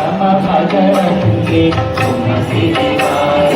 సమభజరంగి సుమతి నివార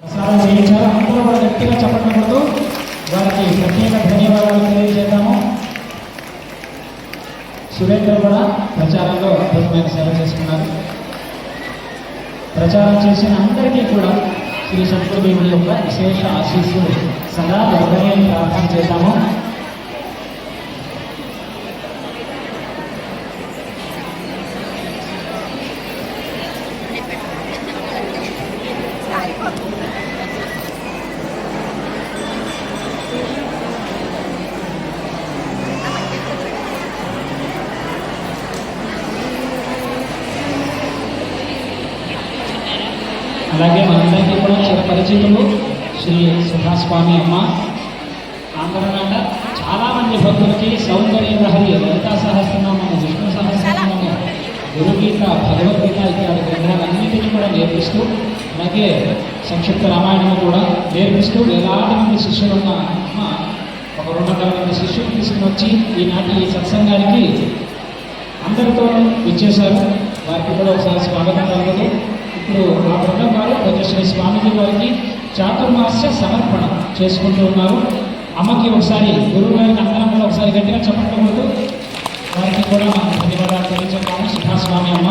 ప్రసారం చేయించారు వారికి ప్రత్యేక ధన్యవాదాలు తెలియజేద్దాం. సురేంద్ర కూడా ప్రచారంలో అద్భుతమైన సేవ చేసుకున్నారు. ప్రచారం చేసిన అందరికీ కూడా శ్రీ శంకరదేవుడి యొక్క విశేష ఆశీస్సులు సదా జరగాలని ప్రార్థన చేశాము అలాగే మనందరికీ కూడా చిరపరిచితులు శ్రీ సుభాస్వామి అమ్మ. ఆంధ్రనాట చాలా మంది భక్తులకి సౌందర్య హరి లలితా సహస్రనామము విష్ణు సహస్రనామము గురుగీత భగవద్గీత ఇత్యాది గ్రంథాలన్నింటినీ కూడా నేర్పిస్తూ అలాగే సంక్షిప్త రామాయణము కూడా నేర్పిస్తూ వేలాది మంది శిష్యులున్న అమ్మ ఒక రెండు వందల మంది శిష్యులు తీసుకుని వచ్చి ఈనాటి ఈ సత్సంగానికి అందరితో ఇచ్చేశారు వారికి కూడా ఒకసారి స్వాగతం కలగదు ఇప్పుడు శ్రీ స్వామిజీ గారికి చాతుర్మాస్య సమర్పణ చేసుకుంటూ ఉన్నారు. అమ్మకి ఒకసారి గురువు గారికి అందరం కూడా ఒకసారి గట్టిగా చెప్పడం వారికి కూడా ధన్యవాదాలు తెలియజేద్దాము. సుభాస్వామి అమ్మ.